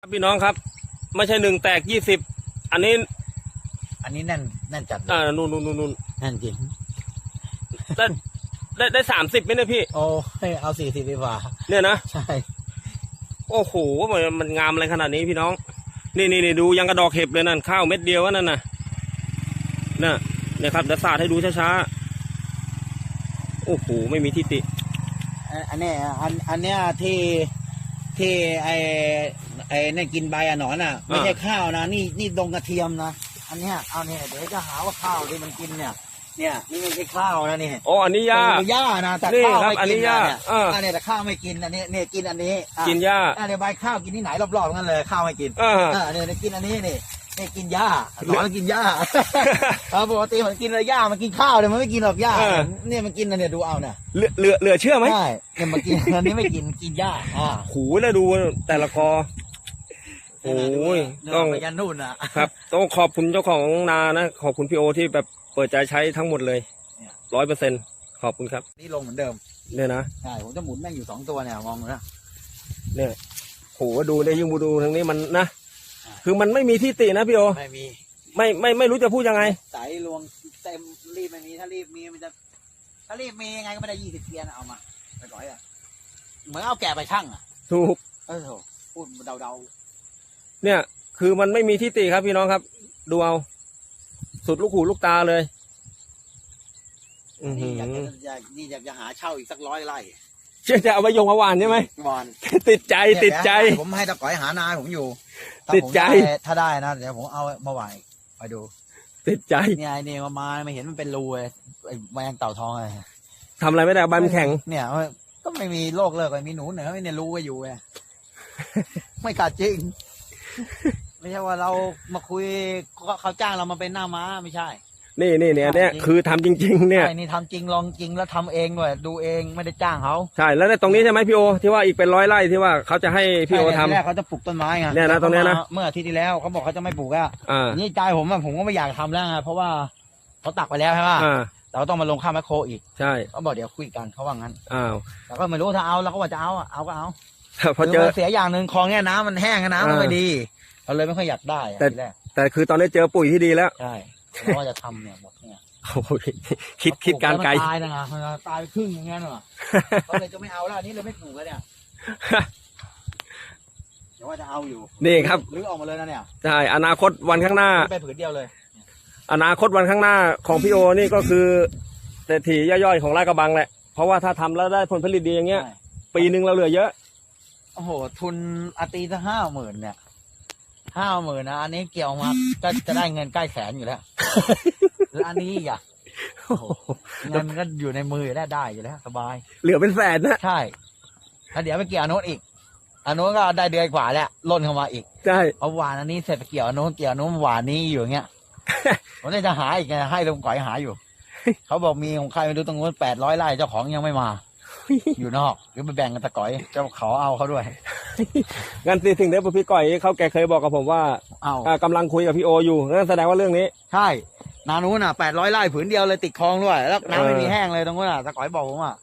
ครับพี่น้องครับ ไม่ใช่หนึ่งแตกยี่สิบอันนี้ อันนี้แน่นแน่นจัดเลยอ่านู่นนู่นนู่นนู่นแน่นจริงได้ได้ได้สามสิบไหมเนี่ยพี่ โอ้ให้เอาสี่สิบดีกว่า เนี่ยนะ ใช่ โอ้โหมันมันงามอะไรขนาดนี้พี่น้อง นี่นี่นี่ดูยังกระดอกเห็บเลยนั่นข้าวเม็ดเดียววะนั่นน่ะน่ะเนี่ยครับเดี๋ยวสาดให้ดูช้าๆโอ้โหไม่มีที่ติ อันอันเนี้ยอันอันเนี้ยที่ ที่ไอไอเนี่ยกินใบอะหนอนอะ ไม่ใช่ข้าวนะ นี่นี่ดงกระเทียมนะ อันเนี้ยเอาเนี่ยเดี๋ยวจะหาว่าข้าวที่มันกินเนี่ย เนี่ยนี่ไม่ใช่ข้าวนะนี่อ๋ออันนี้หญ้าเออหญ้านะแต่นี่ข้าวครับไม่อันนี้กินหญ้านะเนี่ยเอออัอันเนี้ยแต่ข้าวไม่กินอันนี้เนี่ยกินอันนี้อะกินหญ้าอันเนี้ยใบข้าวกินที่ไหนรอบๆกันเลยข้าวไม่กินเอออ่าเนี่ยเนี่ยกินอันนี้นี่ นี่กินหญ้าหนอนกินหญ้าเอาปกติมันกินอะไรหญ้ามันกินข้าวเลยมันไม่กินหรอกหญ้าเออ เนี่ยมันกินอันเนี่ยดูเอาเนี่ยเหลือเหลือเหลือเชื่อไหมใช่เนี่ยมันกินอันนี้ไม่กินกินหญ้าอ่าหูแล้วดูแต่ละกอ โอ้ยต้ต้ออง งไปยันนู่นอะ ครับต้องขอบคุณเจ้าของนานะ ขอบคุณพี่โอที่แบบเปิดใจใช้ทั้งหมดเลยเนี่ย ร้อยเปอร์เซ็นขอบคุณครับนี่ลงเหมือนเดิมเนี่ยนะใช่ผมจะหมุนแม่งอยู่สองตัวเนี่ยมองนะ เนี่ยโหดูเลยยิ่งดูทางนี้มันนะอ่า คือมันไม่มีที่ตินะพี่โอ ไม่มีไม่ไม่ไม่รู้จะพูดยังไง สายลวงเต็มรีบไม่มีถ้ารีบมีมันจะถ้ารีบมียังไงก็ไม่ได้ยี่สิบเกียร์นะเอามาไปก่อยอะเหมือนเอาแกะไปชั่งอะถูก เออโหพูดเดาเนี่ย คือมันไม่มีที่ติครับพี่น้องครับ ดูเอา สุดลูกหูลูกตาเลย อือๆหืนี่อยากอจะอยากนี่อยากจะหาเช่าอีกสักร้อยไร่เชื่อ จะเอาไปยงเอาหวานใช่ไหมบอลติดใจติดใจเนี่ยผมให้ตะก๋อยหานายผมอยู่ถ้าติดใจผมไถ้าได้นะเดี๋ยวผมเอามาไหวไปดูติดใจเนี่ยไอ้นี่มามาไม่เห็นมันเป็นรูเลยไอ้แมงเต่าทองอะไรทำอะไรไม่ได้ใบมันแข็ง เนี่ยก็ไม่มีโรคเลิกเลยมีหนูเหนือไม่เนี่ยรู้ว่าอยู่ไง ไม่กัดจริง ไม่ใช่ว่าเรามาคุยก็เขาจ้างเรามาเป็นหน้าม้าไม่ใช่ นี่นี่เนี่ยเนี่ยจริงคือทำจริง ๆ เนี่ยไอ้นี่ทำจริงลองจริงแล้วทำเองด้วยดูเองไม่ได้จ้างเขาใช่แล้วในตรงนี้ใช่ไหมพี่โอ ที่ว่าอีกเป็นร้อยไร่ที่ว่าเขาจะให้พี่โอทำ ใช่ทีแรกเขาจะปลูกต้นไม้ไงเนี่ยนะตรงเนี้ยนะ เมื่ออาทิตย์ที่แล้วเขาบอกเขาจะไม่ปลูกอะอ่านี่ใจผมอะผมก็ไม่อยากทำแล้วไงเพราะว่าเขาตักไปแล้วใช่ไหมอ่าแต่ว่าต้องมาลงค่าแมคโครอีกใช่เขาบอกเดี๋ยวคุยกันเขาว่างั้นอ้าวแต่ก็ไม่รู้ถ้าเอาเราก็ว่าจะเอาอะเอาก็เอาพอเจอคืมันเสียอย่างหนึ่งคลองเนี่ยน้ำมันแห้งอะน้ำมันอ่าไม่ดีเราเลยไม่ค่อยอยากได้อะแต่ ทีแรกแต่คือตอนนี้เจอปุ๋ยที่ดีแล้ว ใช่ เราว่าจะทำเนี่ยหมดเนี่ยโอ้ยคิดคิดการไกลแล้วมันตายนะนะมันตายไปครึ่งอย่างเงี้ยน่ะก็เลยจะไม่เอาแล้วอันนี้เลยไม่ปลูกแล้วเนี่ยเดี๋ยวว่าจะเอาอยู่นี่ครับหรือออกมาเลยนะเนี่ยใช่อนาคตวันข้างหน้าไปผืนเดียวเลย อนาคตวันข้างหน้าของพี่โอนี่ก็คือเศรษฐีย่อยๆของลาดกระบังแหละเพราะว่าถ้าทำแล้วได้ผลผลิตดีอย่างเงี้ยใช่ปีหนึ่งเราเหลือเยอะโอ้โหทุนอาตีซะห้าหมื่นเนี่ย ห้าหมื่นนะอันนี้เกี่ยวมาก็จะได้เงินใกล้แสนอยู่แล้วแล้วอันนี้อีกอะโอ้โหเงินก็อยู่ในมืออยู่แล้วได้อยู่แล้ว สบาย เหลือเป็นแสนนะใช่แล้วเดี๋ยวไปเกี่ยวอนโนนอีกอนโนนก็ได้เดือนกว่าแล้วล่นเข้ามาอีกใช่เอาหวานอันนี้เสร็จไปเกี่ยวอนโนนเกี่ยวอนโนนหวานนี้อยู่อย่างเงี้ยผมเลยจะหาอีกไงให้ลุงก๋อยหาอยู่เขาบอกมีของใครไม่รู้ตรงนู้นแปดร้อยไร่เจ้าของยังไม่มา อยู่นอกหรือไปแบ่งกันตะก๋อยเจ้าขอเอาเขาด้วย งั้นสิถึงได้พี่ก่อยเขาแกเคยบอกกับผมว่าเอาอ่ากำลังคุยกับพี่โออยู่นั่นแสดงว่าเรื่องนี้ ใช่นานู้นอะแปดร้อยไร่ผืนเดียวเลยติดคลองด้วย แล้วน้ำไม่เออมีแห้งเลยตรงนู้นอะตะก๋อยบอกผมอะ